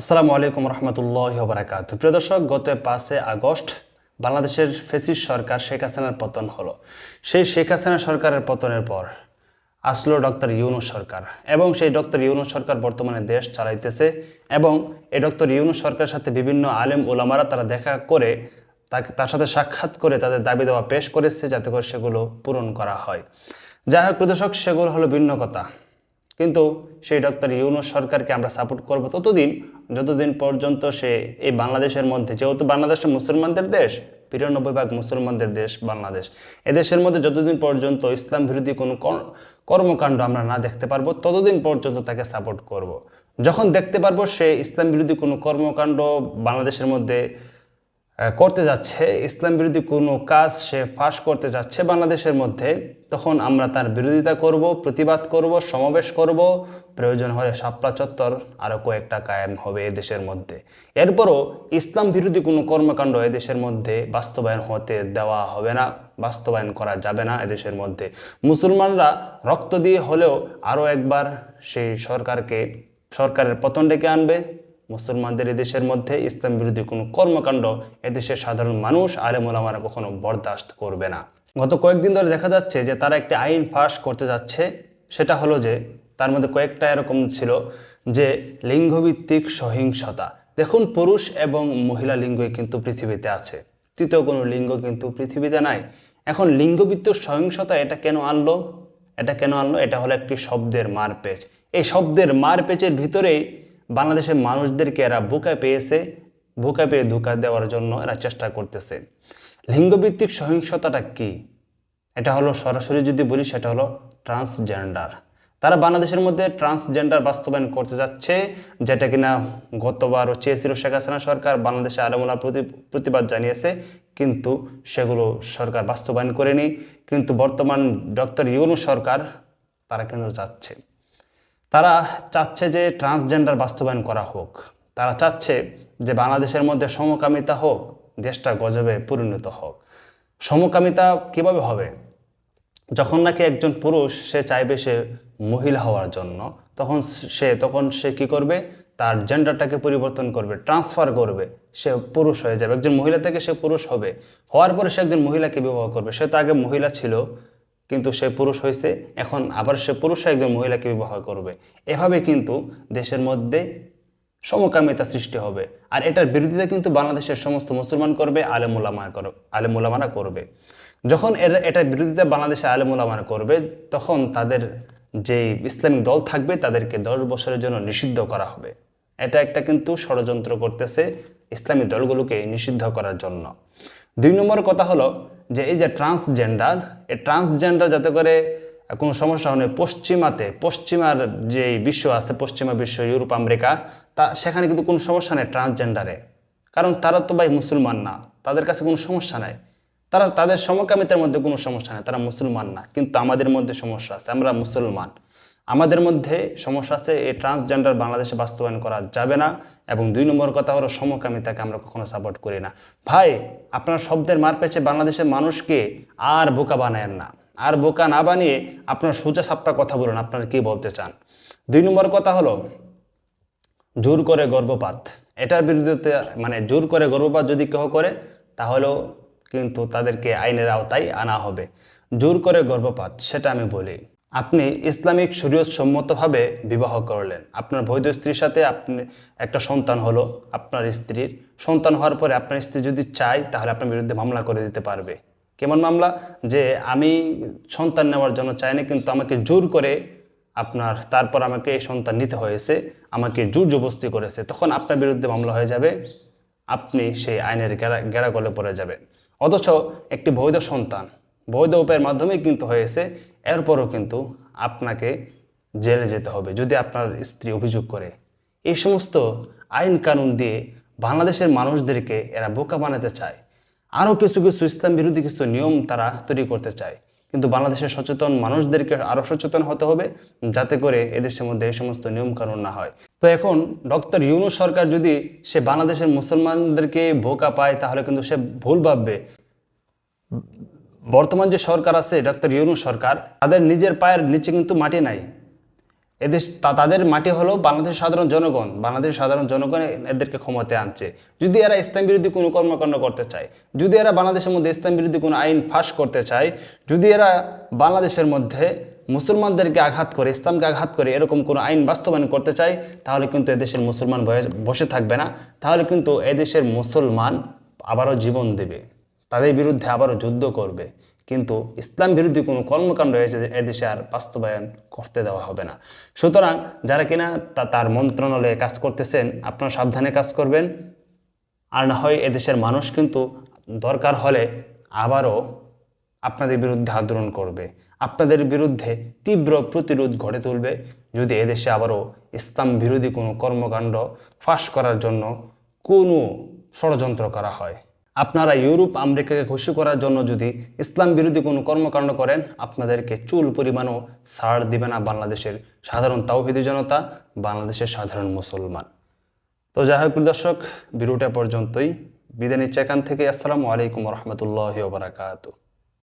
আসসালামু আলাইকুম রহমতুল্লাহ বারাকাত প্রিয় দর্শক, গত পাঁচে আগস্ট বাংলাদেশের ফেসিস সরকার শেখ হাসিনার পতন হলো। সেই শেখ হাসিনা সরকারের পতনের পর আসলো ডক্টর ইউনুস সরকার এবং সেই ডক্টর ইউনুস সরকার বর্তমানে দেশ চালাইতেছে এবং এই ডক্টর ইউনুস সরকারের সাথে বিভিন্ন আলেম ওলামারা তারা দেখা করে তাকে, তার সাথে সাক্ষাৎ করে তাদের দাবি দেওয়া পেশ করেছে যাতে করে সেগুলো পূরণ করা হয়। যাই হোক, প্রিয় দর্শক, সেগুলো হলো ভিন্ন কথা। কিন্তু সেই ডক্টর ইউনুস সরকারকে আমরা সাপোর্ট করব ততদিন, যতদিন পর্যন্ত সে এই বাংলাদেশের মধ্যে, যেহেতু বাংলাদেশটা মুসলমানদের দেশ, বিরানব্বই ভাগ মুসলমানদের দেশ বাংলাদেশ, এদেশের মধ্যে যতদিন পর্যন্ত ইসলাম বিরোধী কোনো কর- কর্মকাণ্ড আমরা না দেখতে পারব, ততদিন পর্যন্ত তাকে সাপোর্ট করব। যখন দেখতে পারব সে ইসলাম বিরোধী কোনো কর্মকাণ্ড বাংলাদেশের মধ্যে করতে যাচ্ছে, ইসলাম বিরোধী কোনো কাজ সে ফাঁস করতে যাচ্ছে বাংলাদেশের মধ্যে, তখন আমরা তার বিরোধিতা করব, প্রতিবাদ করব, সমাবেশ করব, প্রয়োজন হলে শাপলা চত্বর আরও কয়েকটা কায়েম হবে এদেশের মধ্যে। এরপরও ইসলাম বিরোধী কোনো কর্মকাণ্ড এদেশের মধ্যে বাস্তবায়ন হতে দেওয়া হবে না, বাস্তবায়ন করা যাবে না এদেশের মধ্যে। মুসলমানরা রক্ত দিয়ে হলেও আরও একবার সেই সরকারকে, সরকারের পতন ডেকে আনবে মুসলমানদের এদেশের মধ্যে ইসলাম বিরোধী কোনো কর্মকাণ্ড এদেশের সাধারণ মানুষ আলেমুলামারা কখনো বরদাস্ত করবে না। গত কয়েকদিন ধরে দেখা যাচ্ছে যে তারা একটি আইন পাশ করতে যাচ্ছে। সেটা হলো যে তার মধ্যে কয়েকটা এরকম ছিল যে লিঙ্গভিত্তিক সহিংসতা। দেখুন, পুরুষ এবং মহিলা লিঙ্গই কিন্তু পৃথিবীতে আছে। তৃতীয় কোনো লিঙ্গ কিন্তু পৃথিবীতে নাই। এখন লিঙ্গভিত্তিক সহিংসতা এটা কেন আনলো? এটা কেন আনলো? এটা হলো একটি শব্দের মারপেচ। এই শব্দের মারপেচের ভিতরেই বাংলাদেশের মানুষদেরকে এরা বোকা পেয়েছে, বোকা পেয়ে ধোকা দেওয়ার জন্য এরা চেষ্টা করতেছে। লিঙ্গভিত্তিক সহিংসতাটা কি? এটা হলো সরাসরি যদি বলি, সেটা হলো ট্রান্সজেন্ডার। তারা বাংলাদেশের মধ্যে ট্রান্সজেন্ডার বাস্তবায়ন করতে যাচ্ছে, যেটা কিনা গতবারও চেয়েছিল শেখ হাসিনা সরকার, বাংলাদেশে আলমুলা প্রতি প্রতিবাদ জানিয়েছে, কিন্তু সেগুলো সরকার বাস্তবায়ন করেনি। কিন্তু বর্তমান ডক্টর ইউনু সরকার তারা কিন্তু যাচ্ছে। তারা চাচ্ছে যে ট্রান্সজেন্ডার বাস্তবায়ন করা হোক। তারা চাচ্ছে যে বাংলাদেশের মধ্যে সমকামিতা হোক, দেশটা গজবে পরিণত হোক। সমকামিতা কীভাবে হবে? যখন নাকি একজন পুরুষ সে চাইবে সে মহিলা হওয়ার জন্য, তখন সে তখন সে কি করবে? তার জেন্ডারটাকে পরিবর্তন করবে ট্রান্সফার করবে। সে পুরুষ হয়ে যাবে। একজন মহিলা থেকে সে পুরুষ হবে। হওয়ার পরে সে একজন মহিলাকে বিবাহ করবে। সে তো আগে মহিলা ছিল। কিন্তু সে পুরুষ হয়েছে, এখন আবার সে পুরুষ একজন মহিলাকে বিবাহ করবে। এভাবে কিন্তু দেশের মধ্যে সমকামিতা সৃষ্টি হবে। আর এটার বিরোধিতা কিন্তু বাংলাদেশের সমস্ত মুসলমান করবে আলেমুলামা কর, আলেমুলামারা করবে। যখন এরা, এটার বিরোধিতা বাংলাদেশে আলেমুলামারা করবে, তখন তাদের যে ইসলামিক দল থাকবে, তাদেরকে দশ বছরের জন্য নিষিদ্ধ করা হবে। এটা একটা কিন্তু ষড়যন্ত্র করতেছে ইসলামী দলগুলোকে নিষিদ্ধ করার জন্য। দুই নম্বর কথা হলো যে এই যে ট্রান্সজেন্ডার এই ট্রান্সজেন্ডার যাতে করে কোনো সমস্যা হয় পশ্চিমাতে, পশ্চিমার যে বিশ্ব আছে, পশ্চিমা বিশ্ব, ইউরোপ, আমেরিকা, তা সেখানে কিন্তু কোনো সমস্যা নেই ট্রান্সজেন্ডারে কারণ তারা তো ভাই মুসলমান না, তাদের কাছে কোনো সমস্যা নাই। তারা, তাদের সমকামিতার মধ্যে কোনো সমস্যা নেই, তারা মুসলমান না। কিন্তু আমাদের মধ্যে সমস্যা আছে, আমরা মুসলমান। আমাদের মধ্যে সমস্যা আছে, এই ট্রান্সজেন্ডার বাংলাদেশে বাস্তবায়ন করা যাবে না এবং দুই নম্বর কথা হলো সমকামিতাকে আমরা কখনো সাপোর্ট করি না। ভাই, আপনার শব্দের মার পেছে বাংলাদেশের মানুষকে আর বোকা বানায়েন না। আর বোকা না বানিয়ে আপনার সোজা সাপটা কথা বলুন, আপনারা কি বলতে চান? দুই নম্বর কথা হলো, জোর করে গর্ভপাত। এটার বিরুদ্ধে মানে জোর করে গর্ভপাত যদি কেউ করে, তাহলেও কিন্তু তাদেরকে আইনের আওতায় আনা হবে। জোর করে গর্ভপাত, সেটা আমি বলি। আপনি ইসলামিক সম্মতভাবে বিবাহ করলেন। আপনার বৈধ স্ত্রীর সাথে আপনি একটা সন্তান হলো, আপনার স্ত্রীর। সন্তান হওয়ার পরে আপনার স্ত্রী যদি চায়, তাহলে আপনার বিরুদ্ধে মামলা করে দিতে পারবে। কেমন মামলা? যে আমি সন্তান নেওয়ার জন্য চাইনি, কিন্তু আমাকে জোর করে আপনার, তারপর আমাকে এই সন্তান নিতে হয়েছে, আমাকে জোর জবস্তি করেছে, তখন আপনার বিরুদ্ধে মামলা হয়ে যাবে। আপনি সেই আইনের গেড়া, গেড়াগলে পড়ে যাবেন। অথচ একটি বৈধ সন্তান বৈধ উপায়ের মাধ্যমে কিন্তু হয়েছে, এরপরও কিন্তু আপনাকে জেলে যেতে হবে যদি আপনার স্ত্রী অভিযোগ করে। এই সমস্ত আইন কানুন দিয়ে বাংলাদেশের মানুষদেরকে এরা বোকা বানাতে চায়। আরও কিছু কিছু ইসলাম বিরোধী কিছু নিয়ম তারা তৈরি করতে চায়। কিন্তু বাংলাদেশের সচেতন মানুষদেরকে আরও সচেতন হতে হবে যাতে করে এদেশের মধ্যে এই সমস্ত নিয়ম কানুন না হয়। তো এখন ডক্টর ইউনুস সরকার যদি সে বাংলাদেশের মুসলমানদেরকে বোকা পায় তাহলে কিন্তু সে ভুল ভাববে। বর্তমান যে সরকার আছে ডক্টর ইউনুস সরকার, তাদের নিজের পায়ের নিচে কিন্তু মাটি নাই। এদেশ তা- তাদের মাটি হলো বাংলাদেশের সাধারণ জনগণ। বাংলাদেশের সাধারণ জনগণ এদেরকে ক্ষমতায় আনছে। যদি এরা ইসলাম বিরোধী কোনো কর্মকাণ্ড করতে চায়, যদি এরা বাংলাদেশের মধ্যে ইসলাম বিরোধী কোনো আইন ফাঁস করতে চায়, যদি এরা বাংলাদেশের মধ্যে মুসলমানদেরকে আঘাত করে, ইসলামকে আঘাত করে এরকম কোনো আইন বাস্তবায়ন করতে চায়, তাহলে কিন্তু এদেশের মুসলমান বসে থাকবে না। তাহলে কিন্তু এদেশের মুসলমান আবারও জীবন দেবে। তাদের বিরুদ্ধে আবারও যুদ্ধ করবে। কিন্তু ইসলাম বিরোধী কোনো কর্মকাণ্ড এ- এদেশে আর বাস্তবায়ন করতে দেওয়া হবে না। সুতরাং যারা কিনা তা- তার মন্ত্রণালয়ে কাজ করতেছেন, আপনারা সাবধানে কাজ করবেন। আর না হয় এদেশের মানুষ কিন্তু দরকার হলে আবারও আপনাদের বিরুদ্ধে আন্দোলন করবে। আপনাদের বিরুদ্ধে তীব্র প্রতিরোধ গড়ে তুলবে। যদি এদেশে আবারও ইসলাম বিরোধী কোনো কর্মকাণ্ড ফাঁস করার জন্য কোনো ষড়যন্ত্র করা হয়। আপনারা ইউরোপ, আমেরিকাকে খুশি করার জন্য যদি ইসলাম বিরোধী কোনো কর্মকাণ্ড করেন, আপনাদেরকে চুল পরিমাণও ছাড় দিবে না বাংলাদেশের সাধারণ তাওহিদি জনতা, বাংলাদেশের সাধারণ মুসলমান। তো যাই হোক দর্শক, ভিডিওটা পর্যন্তই। বিদায় নিচ্ছে এখান থেকে। আসসালামু আলাইকুম রহমতুল্লাহ বারাকাতু